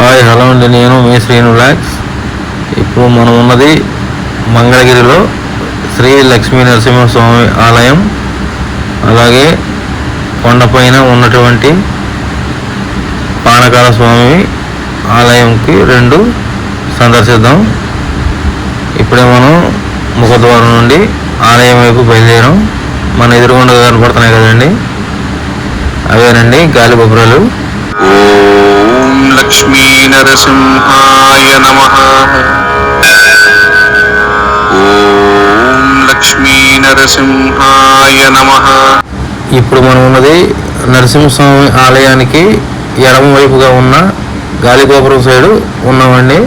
Hi hello అండి. నేను మీ శ్రీను ల్యాక్స్ ఇప్పుడు మనం ఉన్నది మంగళగిరిలో శ్రీ లక్ష్మీ నరసింహస్వామి ఆలయం అలాగే కొండపైన ఉన్నటువంటి పానకాల స్వామి ఆలయంకి రెండు సందర్శిద్దాం. ఇప్పుడే మనం ముఖద్వారం నుండి ఆలయం వైపు బయలుదేరాం. మన ఎదురుగుండా కనపడుతున్నాయి కదండి. అవేనండి గాలి బొబ్బరాలు. నరసింహాయ నమ ఓం లక్ష్మీ నరసింహాయ నమ ఇప్పుడు మనం ఉన్నది నరసింహస్వామి ఆలయానికి ఎడమ వైపుగా ఉన్న గాలిగోపురం సైడు ఉన్నామండి.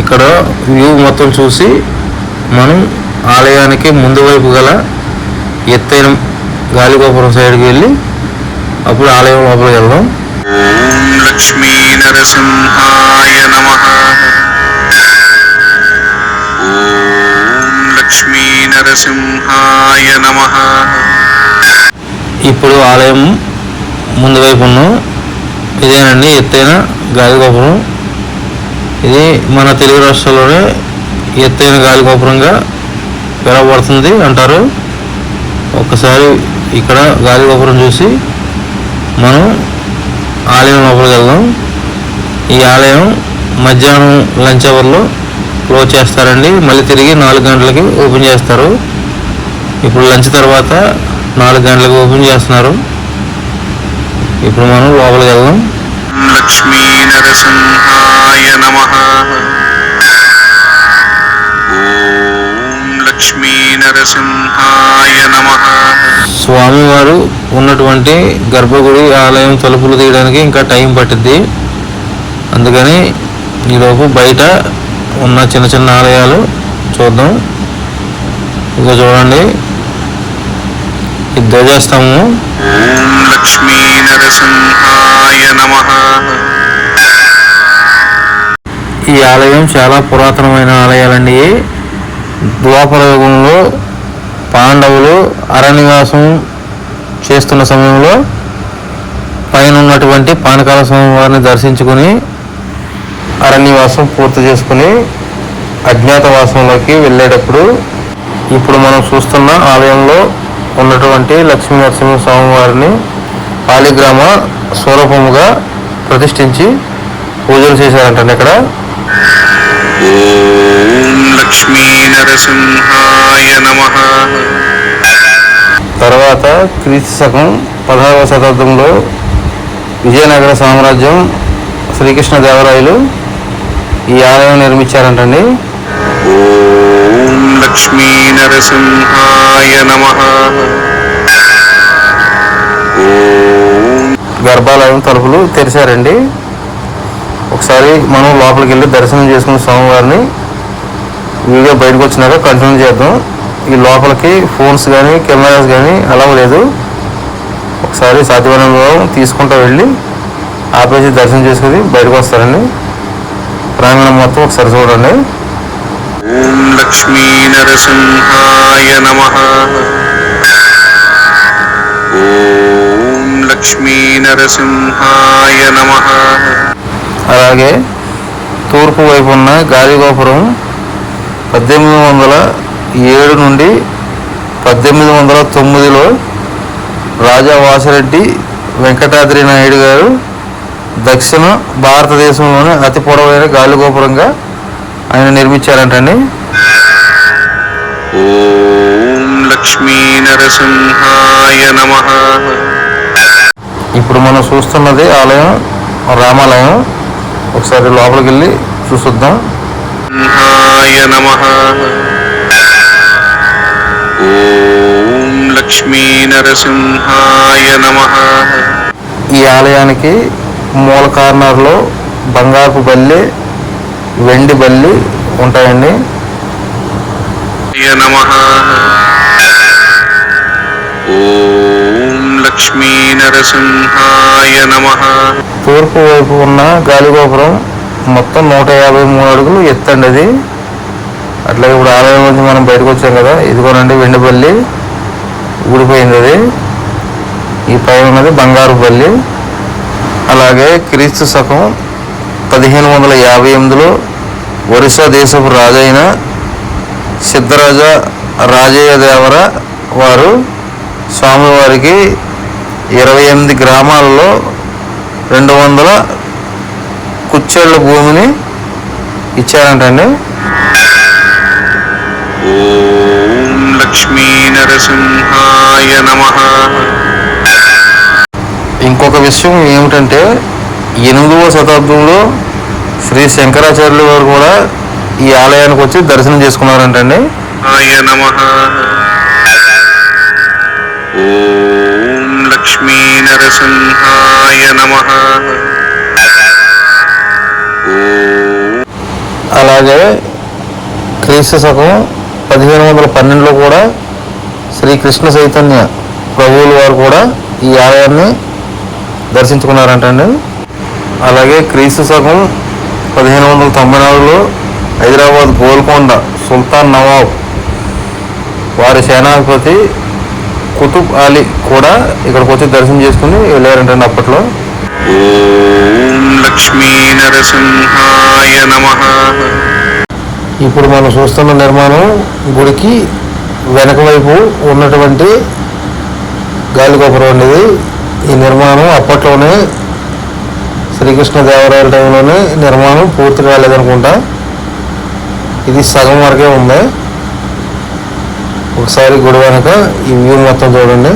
ఇక్కడ వ్యూ మొత్తం చూసి మనం ఆలయానికి ముందు వైపు గల ఎత్తైన గాలిగోపురం సైడ్కి వెళ్ళి అప్పుడు ఆలయం లోపలికి వెళ్దాం. లక్ష్మీ నరసింహాయ నమ లక్ష్మీ నరసింహాయ నమ ఇప్పుడు ఆలయం ముందు వైపు ఉన్నాం ఇదేనండి ఎత్తైన గాలిగోపురం ఇది మన తెలుగు రాష్ట్రాల్లోనే ఎత్తైన గాలిగోపురంగా పిలవబడుతుంది అంటారు. ఒకసారి ఇక్కడ గాలిగోపురం చూసి మనం ఆలయం లోపలికి వెళ్దాం. ఈ ఆలయం మధ్యాహ్నం లంచ్ అవర్లో క్లోజ్ చేస్తారండి. మళ్ళీ తిరిగి నాలుగు గంటలకి ఓపెన్ చేస్తారు. ఇప్పుడు లంచ్ తర్వాత నాలుగు గంటలకు ఓపెన్ చేస్తున్నారు. ఇప్పుడు మనం లోపలికి వెళ్దాం. లక్ష్మీ నరసింహాయ నమ. ఓం లక్ష్మీ నరసింహాయ నమ. స్వామివారు ఉన్నటువంటి గర్భగుడి ఆలయం తలుపులు తీయడానికి ఇంకా టైం పట్టిద్ది. అందుకని ఈలోపు బయట ఉన్న చిన్న చిన్న ఆలయాలు చూద్దాం. ఇక చూడండి. ఈ ధ్వజస్తంభం. ఓం లక్ష్మీ నరసింహాయ నమ. ఈ ఆలయం చాలా పురాతనమైన ఆలయాలండి. ద్వాపర యుగంలో పాండవులు అరణ్యవాసం చేస్తున్న సమయంలో పైన ఉన్నటువంటి పానకాల స్వామి వారిని దర్శించుకుని అరణ్యవాసం పూర్తి చేసుకుని అజ్ఞాతవాసంలోకి వెళ్ళేటప్పుడు ఇప్పుడు మనం చూస్తున్న ఆలయంలో ఉన్నటువంటి లక్ష్మీ నరసింహ స్వామి వారిని పాలిగ్రామ స్వరూపముగా ప్రతిష్ఠించి పూజలు చేశారంటండి ఇక్కడ ఓం లక్ష్మీ నరసింహాయ నమ. తర్వాత క్రీస్తు శకం పదహారవ శతాబ్దంలో విజయనగర సామ్రాజ్యం శ్రీకృష్ణదేవరాయలు ఈ ఆలయం నిర్మించారంటండి. ఓం లక్ష్మీ నరసింహాయ నమ. గర్భాలయం తలుపులు తెరిచారండి. ఒకసారి మనం లోపలికి వెళ్ళి దర్శనం చేసుకున్న స్వామివారిని వీడియో బయటకు వచ్చినాక కంటిన్యూ చేద్దాం. ఈ లోపలికి ఫోన్స్ కానీ కెమెరాస్ కానీ అలా లేదు. ఒకసారి సాధ్యమైన తీసుకుంటూ వెళ్ళి ఆపేసి దర్శనం చేసుకుని బయటకు వస్తారండి. ప్రాంగణం మొత్తం ఒకసారి చూడండి. ఓం లక్ష్మీ నరసింహాయ నమ. ఓం లక్ష్మీ నరసింహాయ నమ. అలాగే తూర్పు వైపు ఉన్న గాలిగోపురం పద్దెనిమిది వందల ఏడు నుండి పద్దెనిమిది వందల తొమ్మిదిలో రాజా వాసిరెడ్డి వెంకటాద్రి నాయుడు గారు దక్షిణ భారతదేశంలోనే అతి పొడవైన గాలిగోపురంగా ఆయన నిర్మించారంటండి. ఓం లక్ష్మీ నరసింహాయ నమ. ఇప్పుడు మనం చూస్తున్నది ఆలయం రామాలయం. ఒకసారి లోపలికి వెళ్ళి చూసొద్దాం. హాయ నమ. ఓం లక్ష్మీ నరసింహాయ నమ. ఈ ఆలయానికి మూల కార్నర్లో బంగారపు బల్లి వెండి బల్లి ఉంటాయండి. నమ. ఓం లక్ష్మీ నరసింహాయ నమ. తూర్పు వైపు ఉన్న గాలిగోపురం మొత్తం నూట యాభై మూడు అడుగులు ఎత్తండి అది. అట్లాగే ఇప్పుడు ఆలయం నుంచి మనం బయటకు వచ్చాం కదా ఇదిగోనండి వెండిపల్లి ఊడిపోయింది అది ఈ పైన ఉన్నది బంగారు పల్లి. అలాగే క్రీస్తు శకం పదిహేను వందల యాభై ఎనిమిదిలో ఒరిస్సా దేశపు రాజైన సిద్ధరాజ రాజయ్య దేవర వారు స్వామివారికి ఇరవై ఎనిమిది గ్రామాలలో రెండు వందల కుచ్చేళ్ళ భూమిని ఇచ్చారంటండి. ఓం లక్ష్మీ నరసింహాయ నమః. ఇంకొక విషయం ఏమిటంటే ఎనిమిదవ శతాబ్దంలో శ్రీ శంకరాచార్యుల వారు కూడా ఈ ఆలయానికి వచ్చి దర్శనం చేసుకున్నారంటండి. ఆయ నమః. ఓం లక్ష్మీ నరసింహాయ నమః. అలాగే క్రీస్తు శకం పదిహేను వందల పన్నెండులో కూడా శ్రీకృష్ణ చైతన్య ప్రభువుల వారు కూడా ఈ ఆలయాన్ని దర్శించుకున్నారంటండి అలాగే క్రీస్తు శకం పదిహేను వందల తొంభై నాలుగులో హైదరాబాద్ గోల్కొండ సుల్తాన్ నవాబ్ వారి సేనాధిపతి కుతుబ్ అలీ కూడా ఇక్కడికి వచ్చి దర్శనం చేసుకుని వెళ్ళారంటండి అప్పట్లో. ఓం లక్ష్మీ నరసింహాయ నమ. ఇప్పుడు మనం చూస్తున్న నిర్మాణం గుడికి వెనక వైపు ఉన్నటువంటి గాలిగోపురం అండి ఇది ఈ నిర్మాణం అప్పట్లోనే శ్రీకృష్ణ దేవరాయల టైంలోనే నిర్మాణం పూర్తి కాలేదనుకుంటా. ఇది సగం వరకే ఉంది. ఒకసారి గుడి వెనక ఈ వ్యూ మొత్తం చూడండి.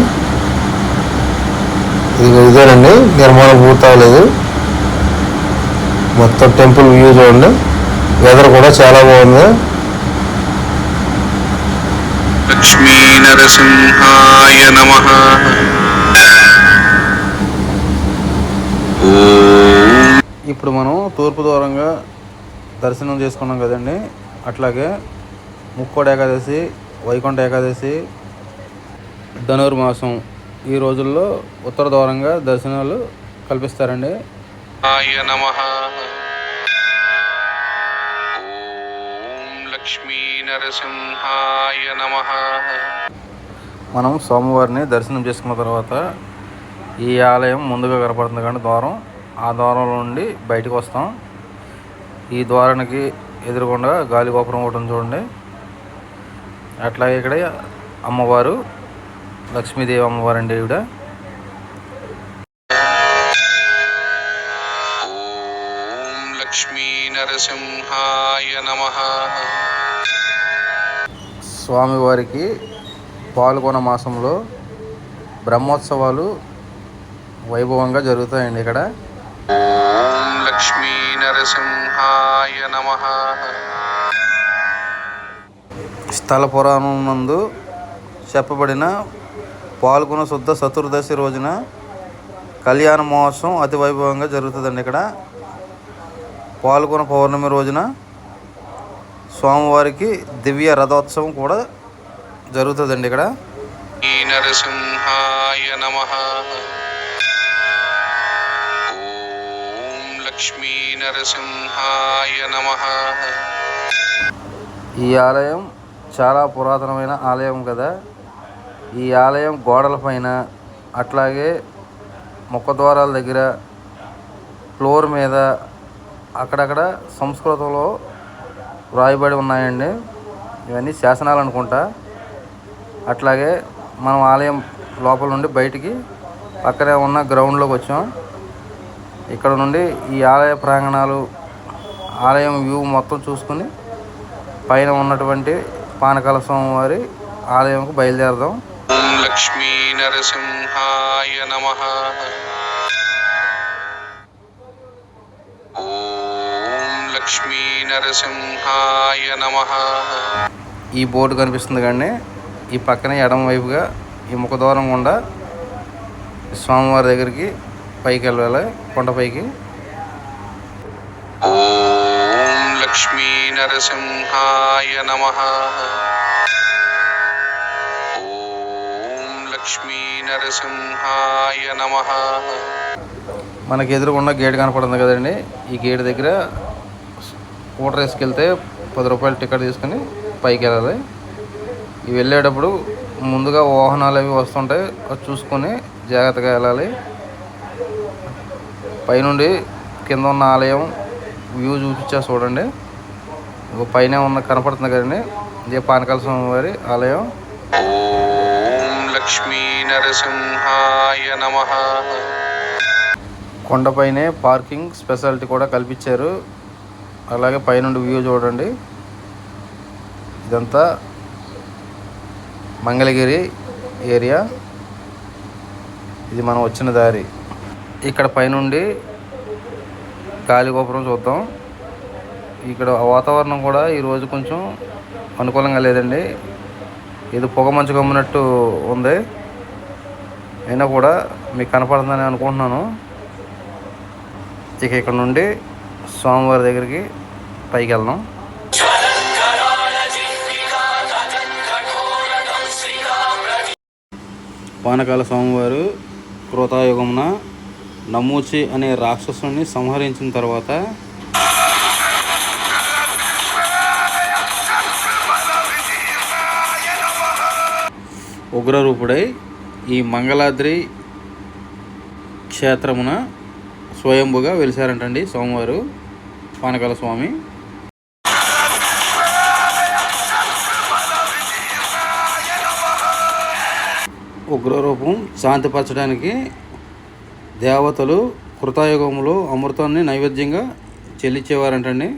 ఇది ఇదేనండి. నిర్మాణం పూర్తి అవ్వలేదు. మొత్తం టెంపుల్ వ్యూ చూడండి. వెదర్ కూడా చాలా బాగుంది. లక్ష్మీ నరసింహాయ నమః ఇప్పుడు మనం తూర్పు దూరంగా దర్శనం చేసుకున్నాం కదండి. అట్లాగే ముక్కోటి ఏకాదశి వైకుంఠ ఏకాదశి ధనుర్మాసం ఈ రోజుల్లో ఉత్తర దూరంగా దర్శనాలు కల్పిస్తారండి. ఆయ నమః. నమః. మనం సోమవారిని దర్శనం చేసుకున్న తర్వాత ఈ ఆలయం ముందుగా కనపడుతుంది కానీ ద్వారం ఆ ద్వారంలో నుండి బయటకు వస్తాం. ఈ ద్వారానికి ఎదురుగుండా గాలి గోపురం ఒకటి చూడండి. అట్లాగే ఇక్కడ అమ్మవారు లక్ష్మీదేవి అమ్మవారు అండి ఈవిడ. లక్ష్మీ నరసింహాయ నమః. స్వామివారికి పాల్గొన మాసంలో బ్రహ్మోత్సవాలు వైభవంగా జరుగుతాయండి ఇక్కడ. ఓం లక్ష్మీ నరసింహాయ నమః. స్థల పురాణం నందు చెప్పబడిన పాల్గొన శుద్ధ చతుర్దశి రోజున కళ్యాణ మహోత్సవం అతి వైభవంగా జరుగుతుందండి ఇక్కడ. పాల్గొన పౌర్ణమి రోజున స్వామివారికి దివ్య రథోత్సవం కూడా జరుగుతుందండి ఇక్కడ. ఈ నరసింహాయ నమః. ఓం లక్ష్మీ నరసింహాయ నమః. ఈ ఆలయం చాలా పురాతనమైన ఆలయం కదా. ఈ ఆలయం గోడలపైన అట్లాగే ముఖద్వారాల దగ్గర ఫ్లోర్ మీద అక్కడక్కడ సంస్కృతంలో వ్రాయబడి ఉన్నాయండి. ఇవన్నీ శాసనాలు అనుకుంటా. అట్లాగే మనం ఆలయం లోపల నుండి బయటికి పక్కనే ఉన్న గ్రౌండ్లోకి వచ్చాం. ఇక్కడ నుండి ఈ ఆలయ ప్రాంగణాలు ఆలయం వ్యూ మొత్తం చూసుకుని పైన ఉన్నటువంటి పానకాల స్వామి వారి ఆలయంకు బయలుదేరదాం. లక్ష్మీ నరసింహాయ నమ. లక్ష్మీ నరసింహాయ నమః. ఈ బోర్డు కనిపిస్తుంది కానీ ఈ పక్కనే ఎడమ వైపుగా ఈ ముఖద్వారం గుండా స్వామివారి దగ్గరికి పైకి వెళ్ళాలి కొండపైకి ఓం లక్ష్మీ నరసింహాయ నమః. లక్ష్మీ నరసింహాయ నమః. మనకి ఎదురుగుండా గేట్ కనపడుతుంది కదండి. ఈ గేట్ దగ్గర స్కూటర్ వేసుకెళ్తే పది రూపాయలు టికెట్ తీసుకుని పైకి వెళ్ళాలి. ఇవి వెళ్ళేటప్పుడు ముందుగా వాహనాలు అవి వస్తుంటాయి అది చూసుకొని జాగ్రత్తగా వెళ్ళాలి. పైనుండి కింద ఉన్న ఆలయం వ్యూ చూపించా చూడండి. పైన ఉన్న కనపడుతుంది కదండి. ఇదే పానకాల స్వామి వారి ఆలయం. ఓం లక్ష్మీ నరసింహాయ నమః. కొండపైనే పార్కింగ్ స్పెషాలిటీ కూడా కల్పించారు. అలాగే పైనుండి వ్యూ చూడండి. ఇదంతా మంగళగిరి ఏరియా. ఇది మనం వచ్చిన దారి. ఇక్కడ పైనుండి గాలిగోపురం చూద్దాం. ఇక్కడ వాతావరణం కూడా ఈరోజు కొంచెం అనుకూలంగా లేదండి. ఇది పొగ మంచు కమ్మినట్టు ఉంది. అయినా కూడా మీకు కనపడుతుందని అనుకుంటున్నాను. ఇక ఇక్కడ నుండి స్వామివారి దగ్గరికి పైకి వెళ్దాం పానకాల స్వామివారు కృతాయుగమున నమూచి అనే రాక్షసుని సంహరించిన తర్వాత ఉగ్రరూపుడై ఈ మంగళాద్రి క్షేత్రమున స్వయంభుగా వెలిశారంటండి స్వామివారు పానకాల స్వామి. ఉగ్రరూపం శాంతిపరచడానికి దేవతలు కృతాయుగంలో అమృతాన్ని నైవేద్యంగా చెల్లించేవారంటండి.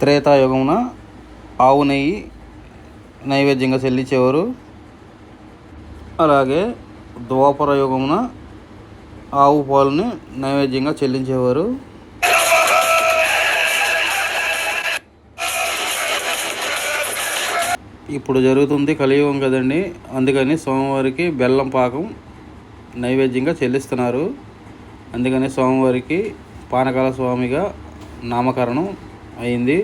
త్రేతాయుగమున ఆవు నెయ్యి నైవేద్యంగా చెల్లించేవారు. అలాగే ద్వాపర యుగమున ఆవు పాలని నైవేద్యంగా చెల్లించేవారు. ఇప్పుడు జరుగుతుంది కలియుగం కదండి. అందుకని సోమవారికి బెల్లం పాకం నైవేద్యంగా చెల్లిస్తున్నారు. అందుకని సోమవారికి పానకాల స్వామిగా నామకరణం అయింది.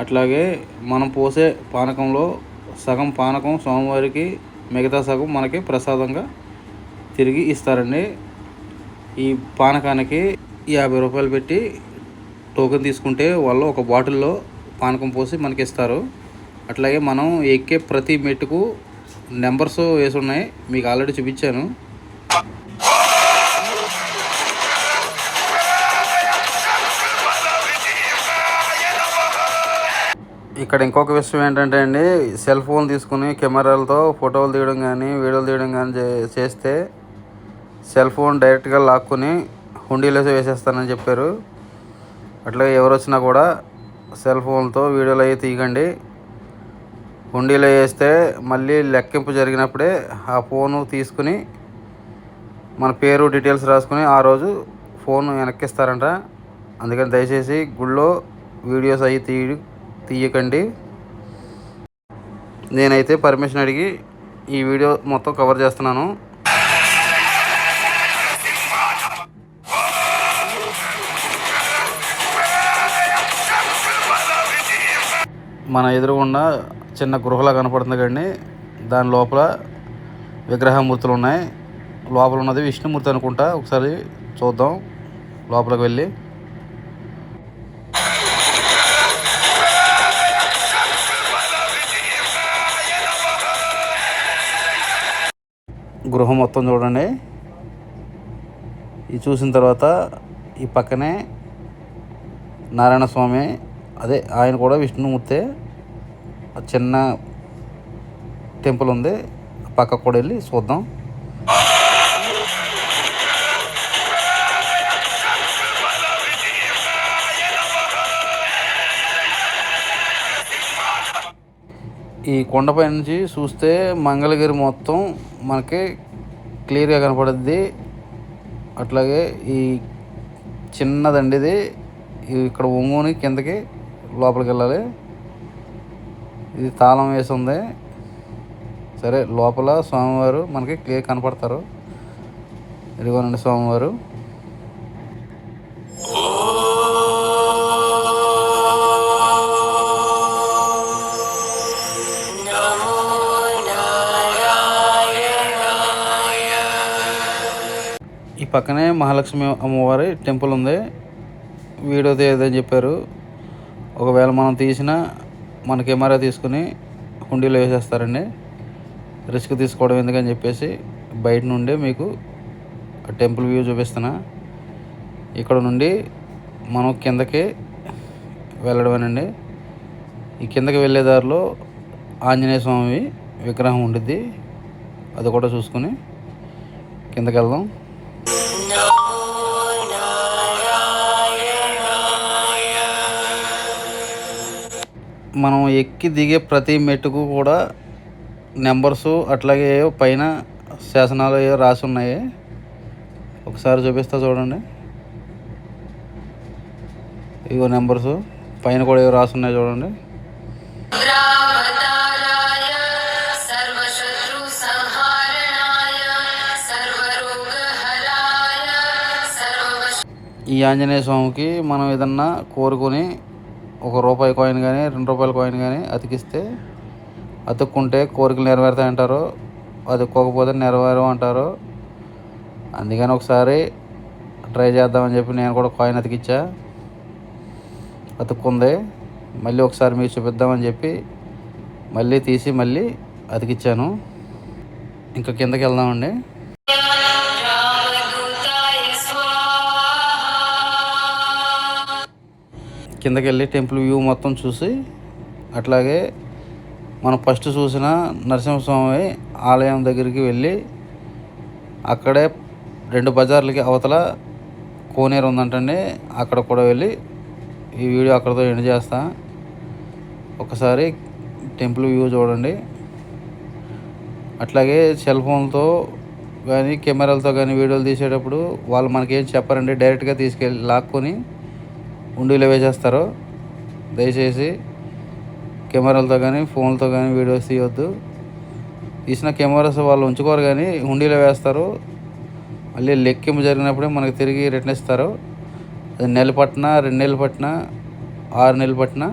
అట్లాగే మనం పోసే పానకంలో సగం పానకం స్వామివారికి మిగతా సగం మనకి ప్రసాదంగా తిరిగి ఇస్తారండి. ఈ పానకానికి యాభై రూపాయలు పెట్టి టోకెన్ తీసుకుంటే వాళ్ళు ఒక బాటిల్లో పానకం పోసి మనకి ఇస్తారు అట్లాగే మనం ఎక్కే ప్రతి మెట్టుకు నెంబర్స్ వేసి ఉన్నాయి. మీకు ఆల్రెడీ చూపించాను. ఇక్కడ ఇంకొక విషయం ఏంటంటే అండి సెల్ ఫోన్ తీసుకుని కెమెరాలతో ఫోటోలు తీయడం కానీ వీడియోలు తీయడం కానీ చేస్తే సెల్ ఫోన్ డైరెక్ట్గా లాక్కుని హుండీలో వేసేస్తానని చెప్పారు. అట్లాగే ఎవరు వచ్చినా కూడా సెల్ ఫోన్తో వీడియోలు అవి తీయకండి. హుండీలో వేస్తే మళ్ళీ లెక్కింపు జరిగినప్పుడే ఆ ఫోను తీసుకుని మన పేరు డీటెయిల్స్ రాసుకుని ఆ రోజు ఫోన్ వెనక్కిస్తారంట. అందుకని దయచేసి గుళ్ళో వీడియోస్ అవి తీయ తీయకండి. నేనైతే పర్మిషన్ అడిగి ఈ వీడియో మొత్తం కవర్ చేస్తున్నాను. మన ఎదురుగుండా చిన్న గృహలా కనపడుతుంది కానీ దాని లోపల విగ్రహమూర్తులు ఉన్నాయి. లోపల ఉన్నది విష్ణుమూర్తి అనుకుంటా. ఒకసారి చూద్దాం. లోపలికి వెళ్ళి. గృహం మొత్తం చూడండి. ఇది చూసిన తర్వాత ఈ పక్కనే నారాయణ స్వామి అదే ఆయన కూడా విష్ణుమూర్తే చిన్న టెంపుల్ ఉంది పక్కకు కూడా వెళ్ళి చూద్దాం. ఈ కొండపై నుంచి చూస్తే మంగళగిరి మొత్తం మనకి క్లియర్గా కనపడుద్ది. అట్లాగే ఈ చిన్నదండి ఇది ఇక్కడ ఒంగుని కిందకి లోపలికి వెళ్ళాలి. ఇది తాళం వేసి ఉంది. సరే లోపల స్వామివారు మనకి క్లియర్ కనపడతారు. ఇదిగోనండి స్వామివారు. ఈ పక్కనే మహాలక్ష్మి అమ్మవారి టెంపుల్ ఉంది. వీడియో తీయదని చెప్పారు. ఒకవేళ మనం తీసినా మన కెమెరా తీసుకుని హుండీలో వేసేస్తారండి. రిస్క్ తీసుకోవడం ఎందుకని చెప్పేసి బయట నుండి మీకు టెంపుల్ వ్యూ చూపిస్తున్నా. ఇక్కడ నుండి మనం కిందకి వెళ్ళడమేనండి. ఈ కిందకి వెళ్ళే దారిలో ఆంజనేయ స్వామి విగ్రహం ఉండిద్ది. అది కూడా చూసుకుని కిందకి వెళ్దాం. మనం ఎక్కి దిగే ప్రతి మెట్టుకు కూడా నెంబర్సు అట్లాగే పైన శాసనాలు ఏవో రాసి ఉన్నాయి. ఒకసారి చూపిస్తా చూడండి. ఇగో నెంబర్స్ పైన కూడా ఏవో రాసి ఉన్నాయి చూడండి. ఈ ఆంజనేయ స్వామికి మనం ఏదన్నా కోరుకొని ఒక రూపాయి కాయిన్ కానీ రెండు రూపాయల కాయిన్ కానీ అతికిస్తే అతుక్కుంటే కోరికలు నెరవేరుతాయంటారు అతుక్కోకపోతే నెరవేరు అంటారు. అందుకని ఒకసారి ట్రై చేద్దామని చెప్పి నేను కూడా కాయిన్ అతికిచ్చా. అతుక్కుంది. మళ్ళీ ఒకసారి మీకు చూపిద్దామని చెప్పి మళ్ళీ తీసి మళ్ళీ అతికిచ్చాను. ఇంకా కిందకి వెళ్దామండి. కిందకి వెళ్ళి టెంపుల్ వ్యూ మొత్తం చూసి అట్లాగే మనం ఫస్ట్ చూసిన నరసింహస్వామి ఆలయం దగ్గరికి వెళ్ళి అక్కడే రెండు బజార్లకి అవతల కోనేరు ఉందంటండి. అక్కడ కూడా వెళ్ళి ఈ వీడియో అక్కడతో ఎండ్ చేస్తా. ఒకసారి టెంపుల్ వ్యూ చూడండి. అట్లాగే సెల్ ఫోన్తో కానీ కెమెరాలతో కానీ వీడియోలు తీసేటప్పుడు వాళ్ళు మనకేం చెప్పారండి డైరెక్ట్గా తీసుకెళ్ళి లాక్కొని ఉండీలో వేసేస్తారు. దయచేసి కెమెరాలతో కానీ ఫోన్లతో కానీ వీడియోస్ తీయొద్దు. తీసిన కెమెరాస్ వాళ్ళు ఉంచుకోరు కానీ హుండీలో వేస్తారు. మళ్ళీ లెక్కింపు జరిగినప్పుడే మనకి తిరిగి రిటర్న్ ఇస్తారు. అది నెల పట్టిన రెండు నెలలు పట్టిన ఆరు నెలలు పట్టిన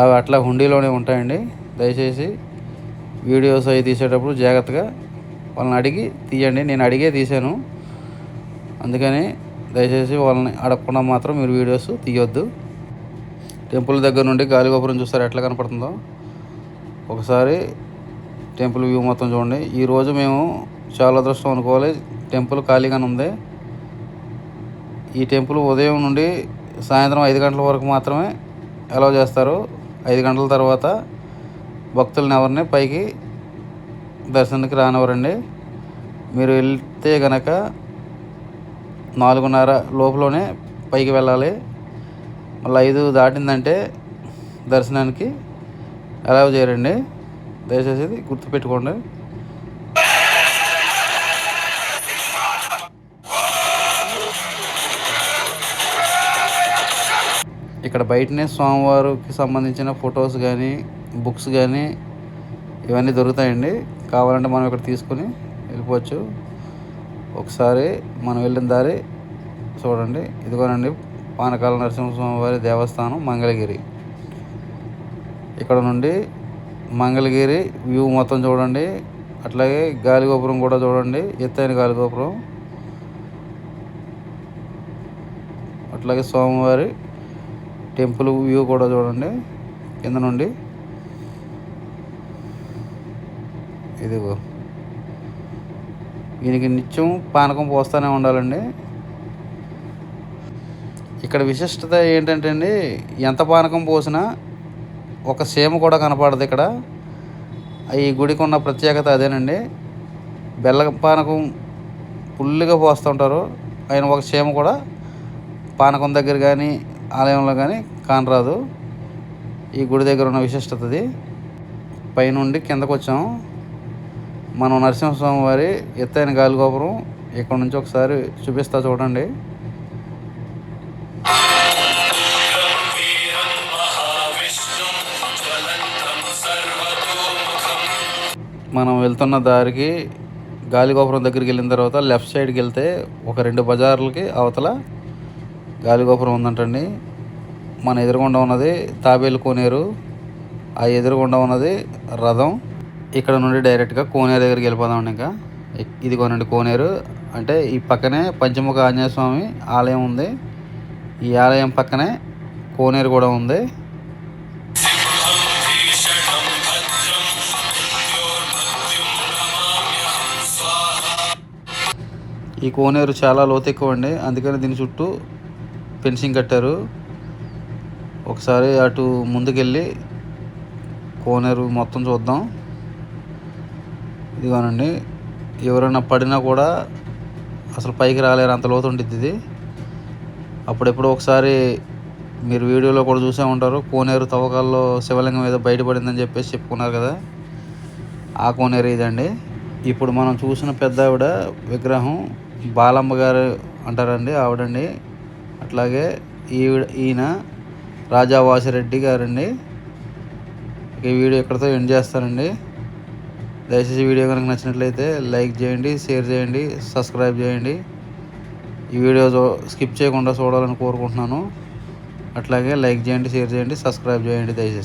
అవి అట్లా హుండీలోనే ఉంటాయండి. దయచేసి వీడియోస్ అవి తీసేటప్పుడు జాగ్రత్తగా వాళ్ళని అడిగి తీయండి. నేను అడిగే తీశాను. అందుకని దయచేసి వాళ్ళని అడగకుండా మాత్రం మీరు వీడియోస్ తీయొద్దు. టెంపుల్ దగ్గర నుండి గాలిగోపురం చూస్తారు ఎట్లా కనపడుతుందో. ఒకసారి టెంపుల్ వ్యూ మొత్తం చూడండి. ఈరోజు మేము చాలా అదృష్టం అనుకోవాలి టెంపుల్ ఖాళీగానే ఉంది. ఈ టెంపుల్ ఉదయం నుండి సాయంత్రం ఐదు గంటల వరకు మాత్రమే అలౌ చేస్తారు. ఐదు గంటల తర్వాత భక్తులను ఎవరిని పైకి దర్శనానికి రానివ్వరండి. మీరు వెళ్తే గనక నాలుగున్నర లోపలనే పైకి వెళ్ళాలి. మళ్ళీ ఐదు దాటిందంటే దర్శనానికి అలౌ చేయరండి దయచేసి ఇది గుర్తుపెట్టుకోండి. ఇక్కడ బయటనే స్వామివారికి సంబంధించిన ఫొటోస్ కానీ బుక్స్ కానీ ఇవన్నీ దొరుకుతాయండి. కావాలంటే మనం ఇక్కడ తీసుకుని వెళ్ళిపోవచ్చు. ఒకసారి మనం వెళ్ళిన దారి చూడండి. ఇదిగోనండి పానకాల నరసింహస్వామి వారి దేవస్థానం మంగళగిరి. ఇక్కడ నుండి మంగళగిరి వ్యూ మొత్తం చూడండి. అట్లాగే గాలిగోపురం కూడా చూడండి. ఎత్తైన గాలిగోపురం అట్లాగే స్వామివారి టెంపుల్ వ్యూ కూడా చూడండి. కింద నుండి ఇదిగో. దీనికి నిత్యం పానకం పోస్తూనే ఉండాలండి. ఇక్కడ విశిష్టత ఏంటంటే అండి ఎంత పానకం పోసినా ఒక సీమ కూడా కనపడదు ఇక్కడ. ఈ గుడికి ఉన్న ప్రత్యేకత అదేనండి. బెల్ల పానకం ఫుల్గా పోస్తుంటారు. ఆయన ఒక సీమ కూడా పానకం దగ్గర కానీ ఆలయంలో కానీ కానరాదు. ఈ గుడి దగ్గర ఉన్న విశిష్టత అది పైనుండి కిందకు వచ్చాం మనం నరసింహస్వామి వారి ఎత్తైన గాలిగోపురం ఇక్కడ నుంచి ఒకసారి చూపిస్తా చూడండి. మనం వెళ్తున్న దారికి గాలిగోపురం దగ్గరికి వెళ్ళిన తర్వాత లెఫ్ట్ సైడ్కి వెళ్తే ఒక రెండు బజార్లకి అవతల గాలిగోపురం ఉందంటండి. మన ఎదురుగుండా ఉన్నది తాబేలు కోనేరు ఆ ఎదురుగుండా ఉన్నది రథం ఇక్కడ నుండి డైరెక్ట్గా కోనేరు దగ్గరికి వెళ్ళిపోదామండి ఇంకా. ఇదిగోనండి కోనేరు. అంటే ఈ పక్కనే పంచముఖ ఆంజనేయ స్వామి ఆలయం ఉంది. ఈ ఆలయం పక్కనే కోనేరు కూడా ఉంది. ఈ కోనేరు చాలా లోతు ఎక్కువ అండి. అందుకని దీని చుట్టూ ఫెన్సింగ్ కట్టారు. ఒకసారి అటు ముందుకెళ్ళి కోనేరు మొత్తం చూద్దాం. ఇదిగోనండి ఎవరైనా పడినా కూడా అసలు పైకి రాలేరు అంత లోతు ఉంటుంది ఇది. అప్పుడెప్పుడు ఒకసారి మీరు వీడియోలో కూడా చూసే ఉంటారు కోనేరు తవ్వకాల్లో శివలింగం ఏదో బయటపడిందని చెప్పేసి చెప్పుకున్నారు కదా. ఆ కోనేరు ఇదండి. ఇప్పుడు మనం చూసిన పెద్ద ఆవిడ విగ్రహం బాలమ్మ గారు అంటారండి ఆవిడండి. అట్లాగే ఈవిడ ఈయన రాజా వాసిరెడ్డి గారండి. ఈ వీడియో ఇక్కడితో ఎండ్ చేస్తానండి. దయచేసి వీడియో కనుక నచ్చినట్లయితే లైక్ చేయండి షేర్ చేయండి సబ్స్క్రైబ్ చేయండి. ఈ వీడియో స్కిప్ చేయకుండా చూడాలని కోరుకుంటున్నాను. అట్లాగే లైక్ చేయండి షేర్ చేయండి సబ్స్క్రైబ్ చేయండి దయచేసి.